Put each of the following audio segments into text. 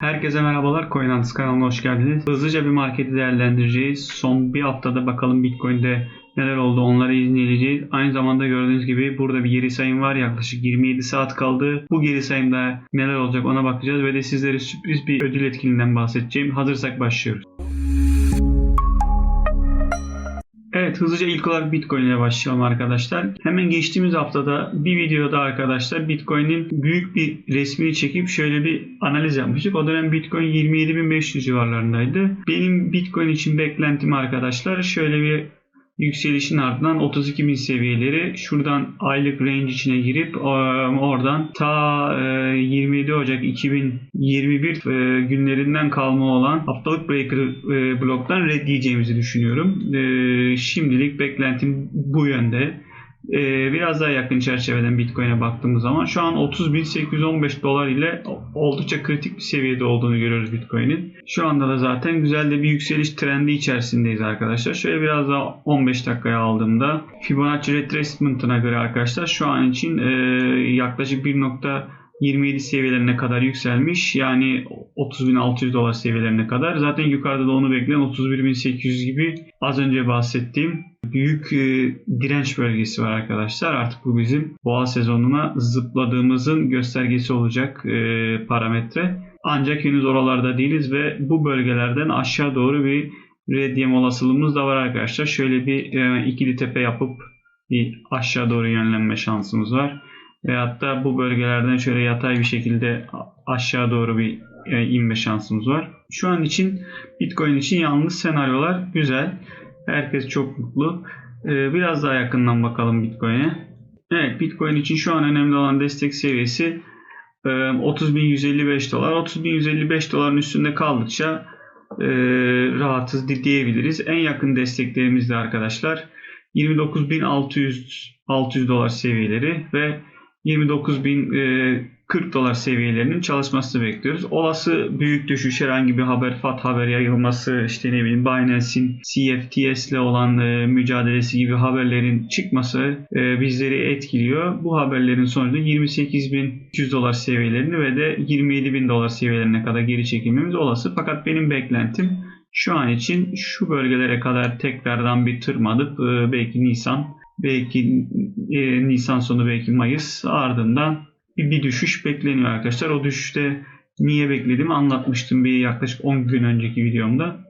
Herkese merhabalar. Coinantis kanalına hoş geldiniz. Hızlıca bir marketi değerlendireceğiz. Son bir haftada bakalım Bitcoin'de neler oldu onları izleyeceğiz. Aynı zamanda gördüğünüz gibi burada bir geri sayım var. Yaklaşık 27 saat kaldı. Bu geri sayımda neler olacak ona bakacağız ve de sizlere sürpriz bir ödül etkinliğinden bahsedeceğim. Hazırsak başlıyoruz. Evet hızlıca ilk olarak Bitcoin ile başlayalım arkadaşlar. Hemen geçtiğimiz haftada bir videoda arkadaşlar Bitcoin'in büyük bir resmini çekip şöyle bir analiz yapmıştık. O dönem Bitcoin 27.500 civarlarındaydı. Benim Bitcoin için beklentim arkadaşlar şöyle bir yükselişin ardından 32.000 seviyeleri şuradan aylık range içine girip e, oradan ta e, 27 Ocak 2021 e, günlerinden kalma olan haftalık breaker e, bloktan red diyeceğimizi düşünüyorum. E, şimdilik beklentim bu yönde. Ee, biraz daha yakın çerçeveden Bitcoin'e baktığımız zaman şu an 30.815 dolar ile oldukça kritik bir seviyede olduğunu görüyoruz Bitcoin'in. Şu anda da zaten güzel de bir yükseliş trendi içerisindeyiz arkadaşlar. Şöyle biraz daha 15 dakikaya aldığımda Fibonacci retracement'ına göre arkadaşlar şu an için e, yaklaşık 1.27 seviyelerine kadar yükselmiş. Yani 30.600 dolar seviyelerine kadar. Zaten yukarıda da onu bekleyen 31.800 gibi az önce bahsettiğim büyük e, direnç bölgesi var arkadaşlar. Artık bu bizim boğa sezonuna zıpladığımızın göstergesi olacak e, parametre. Ancak henüz oralarda değiliz ve bu bölgelerden aşağı doğru bir redyem olasılığımız da var arkadaşlar. Şöyle bir e, ikili tepe yapıp bir aşağı doğru yönlenme şansımız var. Veyahut da bu bölgelerden şöyle yatay bir şekilde aşağı doğru bir e, inme şansımız var. Şu an için Bitcoin için yalnız senaryolar güzel. Herkes çok mutlu. Ee, biraz daha yakından bakalım Bitcoin'e. Evet Bitcoin için şu an önemli olan destek seviyesi e, 30.155 dolar. 30.155 doların üstünde kaldıkça e, rahatız diyebiliriz. En yakın desteklerimiz de arkadaşlar 29.600 600 dolar seviyeleri ve 29.040 dolar seviyelerinin çalışmasını bekliyoruz. Olası büyük düşüş herhangi bir haber, FAT haber yayılması, işte ne bileyim Binance'in CFTS ile olan e, mücadelesi gibi haberlerin çıkması e, bizleri etkiliyor. Bu haberlerin sonucunda 28.200 dolar seviyelerini ve de 27.000 dolar seviyelerine kadar geri çekilmemiz olası. Fakat benim beklentim şu an için şu bölgelere kadar tekrardan bir tırmanıp e, belki Nisan belki e, Nisan sonu belki Mayıs ardından bir, bir düşüş bekleniyor arkadaşlar. O düşüşte niye beklediğimi anlatmıştım bir yaklaşık 10 gün önceki videomda.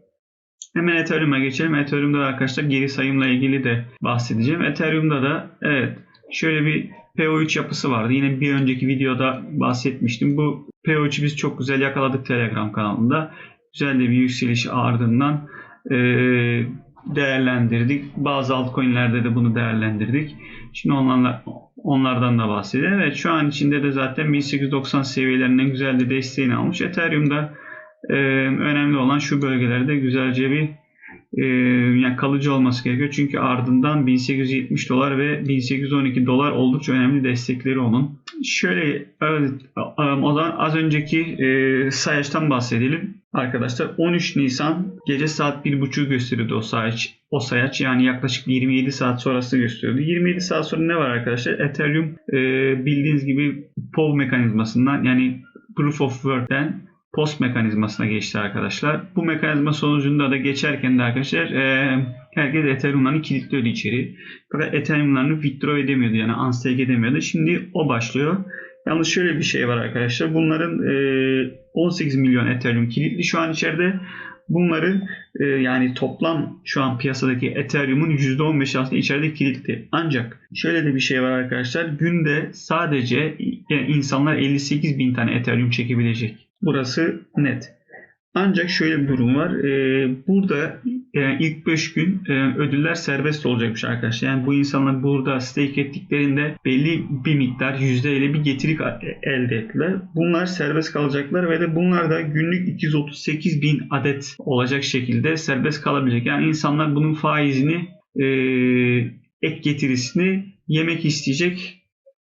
Hemen Ethereum'a geçelim. Ethereum'da arkadaşlar geri sayımla ilgili de bahsedeceğim. Ethereum'da da evet şöyle bir PO3 yapısı vardı. Yine bir önceki videoda bahsetmiştim. Bu PO3'ü biz çok güzel yakaladık Telegram kanalında. Güzel de bir yükseliş ardından ee, değerlendirdik. Bazı altcoin'lerde de bunu değerlendirdik. Şimdi onlarla, onlardan da bahsedelim. Evet şu an içinde de zaten 1890 seviyelerinden güzel de desteğini almış. Ethereum'da e, önemli olan şu bölgelerde güzelce bir e, yani kalıcı olması gerekiyor. Çünkü ardından 1870 dolar ve 1812 dolar oldukça önemli destekleri onun. Şöyle evet, o zaman az önceki e, sayaçtan bahsedelim. Arkadaşlar 13 Nisan gece saat 1.30'u gösteriyordu o sayaç. O sayaç yani yaklaşık 27 saat sonrası gösteriyordu. 27 saat sonra ne var arkadaşlar? Ethereum e, bildiğiniz gibi POW mekanizmasından yani Proof of Work'ten post mekanizmasına geçti arkadaşlar. Bu mekanizma sonucunda da geçerken de arkadaşlar e, herkes Ethereum'larını kilitliyordu içeri. Fakat Ethereum'larını withdraw edemiyordu yani unstake edemiyordu. Şimdi o başlıyor. Yalnız şöyle bir şey var arkadaşlar. Bunların e, 18 milyon Ethereum kilitli şu an içeride. Bunları e, yani toplam şu an piyasadaki Ethereum'un %15 aslında içeride kilitli. Ancak şöyle de bir şey var arkadaşlar. Günde sadece yani insanlar 58 bin tane Ethereum çekebilecek. Burası net. Ancak şöyle bir durum var. Burada yani ilk 5 gün e, ödüller serbest olacakmış arkadaşlar. Yani bu insanlar burada stake ettiklerinde belli bir miktar yüzdeyle bir getiri elde ettiler. Bunlar serbest kalacaklar ve de bunlar da günlük 238 bin adet olacak şekilde serbest kalabilecek. Yani insanlar bunun faizini e, ek getirisini yemek isteyecek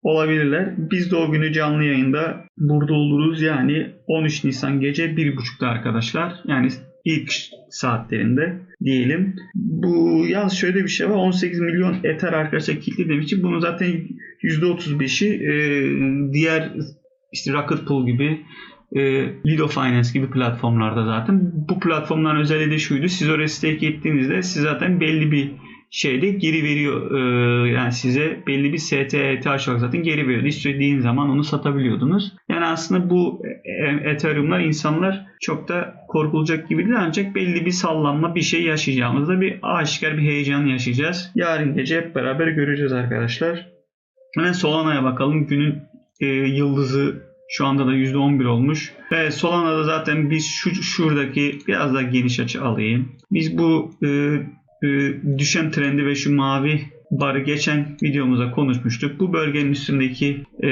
olabilirler. Biz de o günü canlı yayında burada oluruz. Yani 13 Nisan gece 1.30'da arkadaşlar. Yani ilk saatlerinde diyelim. Bu yalnız şöyle bir şey var. 18 milyon Ether arkadaşlar kilitli demiş için bunu zaten %35'i e, diğer işte Rocket Pool gibi e, Lido Finance gibi platformlarda zaten. Bu platformların özelliği de şuydu. Siz oraya stake ettiğinizde siz zaten belli bir şeyde geri veriyor. E, yani size belli bir STET olarak zaten geri veriyordu. İstediğin zaman onu satabiliyordunuz. Yani aslında bu e, Ethereum'lar insanlar çok da korkulacak gibi değil ancak belli bir sallanma bir şey yaşayacağımızda bir aşikar bir heyecan yaşayacağız. Yarın gece hep beraber göreceğiz arkadaşlar. Hemen Solana'ya bakalım. Günün e, yıldızı şu anda da %11 olmuş. Evet Solana'da zaten biz şu şuradaki biraz daha geniş açı alayım. Biz bu e, düşen trendi ve şu mavi barı geçen videomuzda konuşmuştuk. Bu bölgenin üstündeki e,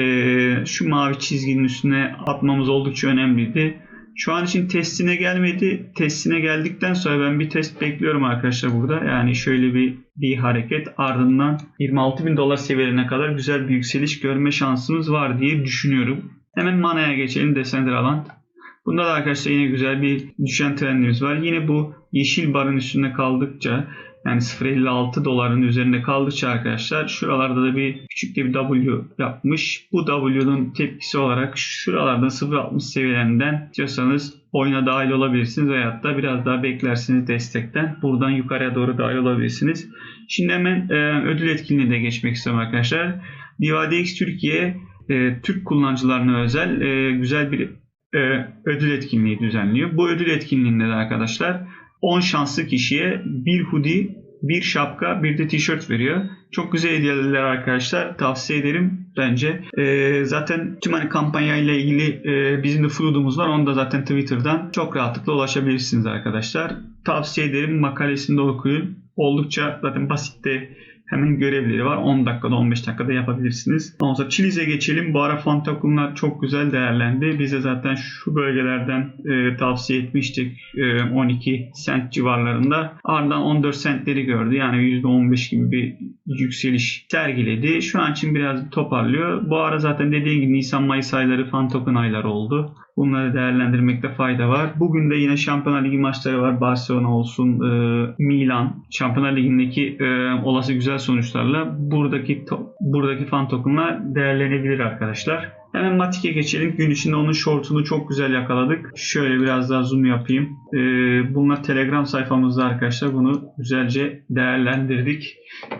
şu mavi çizginin üstüne atmamız oldukça önemliydi. Şu an için testine gelmedi. Testine geldikten sonra ben bir test bekliyorum arkadaşlar burada. Yani şöyle bir bir hareket ardından 26 bin dolar seviyelerine kadar güzel bir yükseliş görme şansımız var diye düşünüyorum. Hemen Mana'ya geçelim Decentraland. Bunda da arkadaşlar yine güzel bir düşen trendimiz var. Yine bu yeşil barın üstünde kaldıkça yani 0.56 doların üzerinde kaldıkça arkadaşlar şuralarda da bir küçük bir W yapmış. Bu W'nun tepkisi olarak şuralardan 0.60 seviyelerinden istiyorsanız oyuna dahil olabilirsiniz veyahut da biraz daha beklersiniz destekten. Buradan yukarıya doğru dahil olabilirsiniz. Şimdi hemen e, ödül etkinliğine de geçmek istiyorum arkadaşlar. DivaDX Türkiye e, Türk kullanıcılarına özel e, güzel bir e, ödül etkinliği düzenliyor. Bu ödül etkinliğinde de arkadaşlar 10 şanslı kişiye bir hoodie, bir şapka, bir de tişört veriyor. Çok güzel hediyeler arkadaşlar. Tavsiye ederim bence. E, zaten tüm hani kampanya ile ilgili e, bizim de flood'umuz var. Onu da zaten Twitter'dan çok rahatlıkla ulaşabilirsiniz arkadaşlar. Tavsiye ederim. Makalesini de okuyun. Oldukça zaten basit de hemen görevleri var. 10 dakikada 15 dakikada yapabilirsiniz. Ondan sonra Chili'ze geçelim. Bu ara fan tokenlar çok güzel değerlendi. Bize zaten şu bölgelerden e, tavsiye etmiştik. E, 12 sent civarlarında. Ardından 14 centleri gördü. Yani %15 gibi bir yükseliş sergiledi. Şu an için biraz toparlıyor. Bu ara zaten dediğim gibi Nisan-Mayıs ayları fan token ayları oldu. Bunları değerlendirmekte fayda var. Bugün de yine Şampiyonlar Ligi maçları var. Barcelona olsun, e, Milan. Şampiyonlar Ligi'ndeki e, olası güzel sonuçlarla buradaki buradaki fan tokenlar değerlenebilir arkadaşlar. Hemen Matik'e geçelim. Gün içinde onun shortunu çok güzel yakaladık. Şöyle biraz daha zoom yapayım. E, bunlar Telegram sayfamızda arkadaşlar. Bunu güzelce değerlendirdik.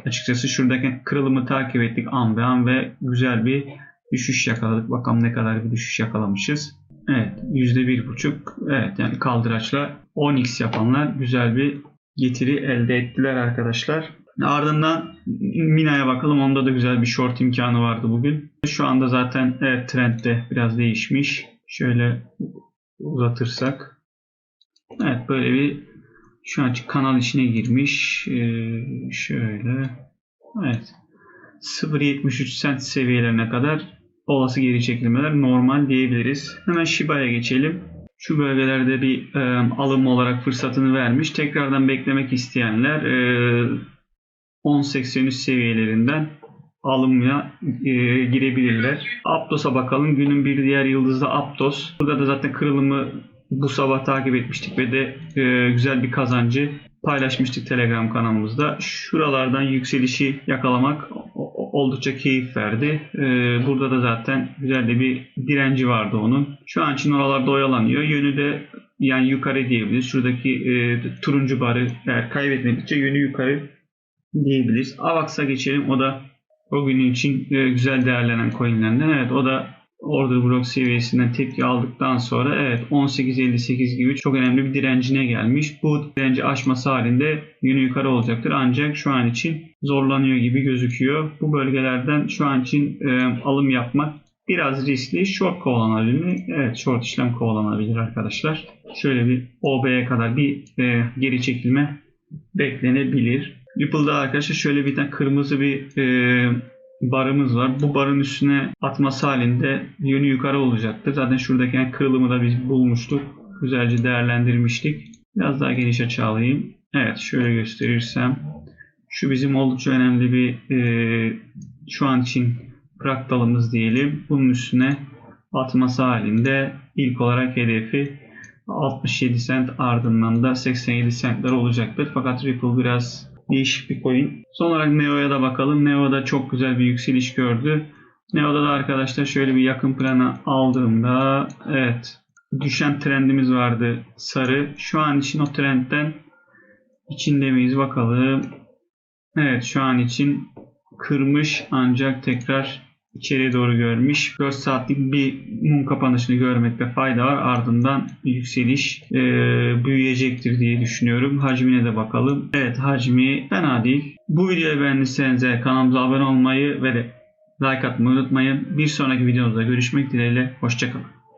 Açıkçası şuradaki kırılımı takip ettik an be an ve güzel bir düşüş yakaladık. Bakalım ne kadar bir düşüş yakalamışız. Evet %1.5 evet yani kaldıraçla 10x yapanlar güzel bir getiri elde ettiler arkadaşlar. Ardından Mina'ya bakalım. Onda da güzel bir short imkanı vardı bugün. Şu anda zaten evet trendde biraz değişmiş. Şöyle uzatırsak. Evet böyle bir şu an kanal içine girmiş. Ee, şöyle. Evet. 0.73 cent seviyelerine kadar olası geri çekilmeler normal diyebiliriz. Hemen Shiba'ya geçelim. Şu bölgelerde bir e, alım olarak fırsatını vermiş. Tekrardan beklemek isteyenler e, 10.83 seviyelerinden alımya e, girebilirler. Aptos'a bakalım. Günün bir diğer yıldızı Aptos. Burada da zaten kırılımı bu sabah takip etmiştik ve de e, güzel bir kazancı paylaşmıştık Telegram kanalımızda. Şuralardan yükselişi yakalamak oldukça keyif verdi. Ee, burada da zaten güzel de bir direnci vardı onun. Şu an için oralarda oyalanıyor. Yönü de yani yukarı diyebiliriz. Şuradaki e, turuncu barı eğer kaybetmedikçe yönü yukarı diyebiliriz. Avax'a geçelim. O da o günün için e, güzel değerlenen coinlerden. Evet o da order block seviyesinden tepki aldıktan sonra evet 18.58 gibi çok önemli bir direncine gelmiş. Bu direnci aşması halinde yönü yukarı olacaktır. Ancak şu an için zorlanıyor gibi gözüküyor. Bu bölgelerden şu an için e, alım yapmak biraz riskli. Short kovalanabilir? Evet short işlem kovalanabilir arkadaşlar. Şöyle bir OB'ye kadar bir e, geri çekilme beklenebilir. Ripple'da arkadaşlar şöyle bir tane kırmızı bir e, barımız var. Bu barın üstüne atması halinde yönü yukarı olacaktır. Zaten şuradaki yani kırılımı da biz bulmuştuk. Güzelce değerlendirmiştik. Biraz daha geniş açı alayım. Evet şöyle gösterirsem. Şu bizim oldukça önemli bir e, şu an için fraktalımız diyelim. Bunun üstüne atması halinde ilk olarak hedefi 67 cent ardından da 87 centler olacaktır. Fakat Ripple biraz değişik bir coin. Son olarak Neo'ya da bakalım. Neo'da çok güzel bir yükseliş gördü. Neo'da da arkadaşlar şöyle bir yakın plana aldığımda evet düşen trendimiz vardı sarı. Şu an için o trendten içinde miyiz bakalım. Evet şu an için kırmış ancak tekrar içeriye doğru görmüş. 4 saatlik bir mum kapanışını görmekte fayda var. Ardından yükseliş e, büyüyecektir diye düşünüyorum. Hacmine de bakalım. Evet hacmi fena değil. Bu videoyu beğendiyseniz kanalımıza abone olmayı ve de like atmayı unutmayın. Bir sonraki videomuzda görüşmek dileğiyle. Hoşçakalın.